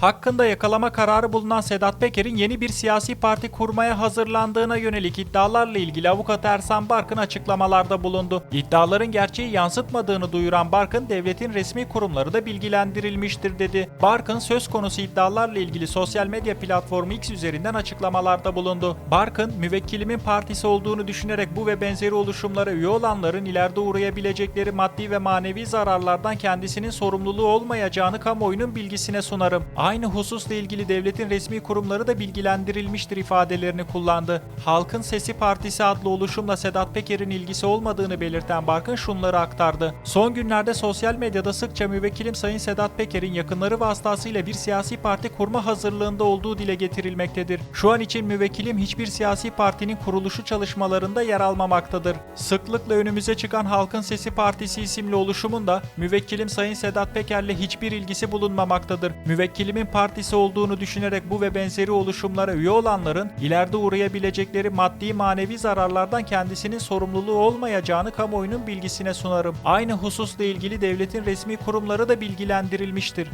Hakkında yakalama kararı bulunan Sedat Peker'in yeni bir siyasi parti kurmaya hazırlandığına yönelik iddialarla ilgili avukat Ersan Barkın açıklamalarda bulundu. İddiaların gerçeği yansıtmadığını duyuran Barkın, devletin resmi kurumları da bilgilendirilmiştir dedi. Barkın söz konusu iddialarla ilgili sosyal medya platformu X üzerinden açıklamalarda bulundu. Barkın, müvekkilimin partisi olduğunu düşünerek bu ve benzeri oluşumlara üye olanların ileride uğrayabilecekleri maddi ve manevi zararlardan kendisinin sorumluluğu olmayacağını kamuoyunun bilgisine sunarım. Aynı hususla ilgili devletin resmi kurumları da bilgilendirilmiştir ifadelerini kullandı. Halkın Sesi Partisi adlı oluşumla Sedat Peker'in ilgisi olmadığını belirten Barkın şunları aktardı. Son günlerde sosyal medyada sıkça müvekkilim Sayın Sedat Peker'in yakınları vasıtasıyla bir siyasi parti kurma hazırlığında olduğu dile getirilmektedir. Şu an için müvekkilim hiçbir siyasi partinin kuruluşu çalışmalarında yer almamaktadır. Sıklıkla önümüze çıkan Halkın Sesi Partisi isimli oluşumun da müvekkilim Sayın Sedat Peker'le hiçbir ilgisi bulunmamaktadır. Müvekkilimin partisi olduğunu düşünerek bu ve benzeri oluşumlara üye olanların ileride uğrayabilecekleri maddi manevi zararlardan kendisinin sorumluluğu olmayacağını kamuoyunun bilgisine sunarım. Aynı hususla ilgili devletin resmi kurumları da bilgilendirilmiştir.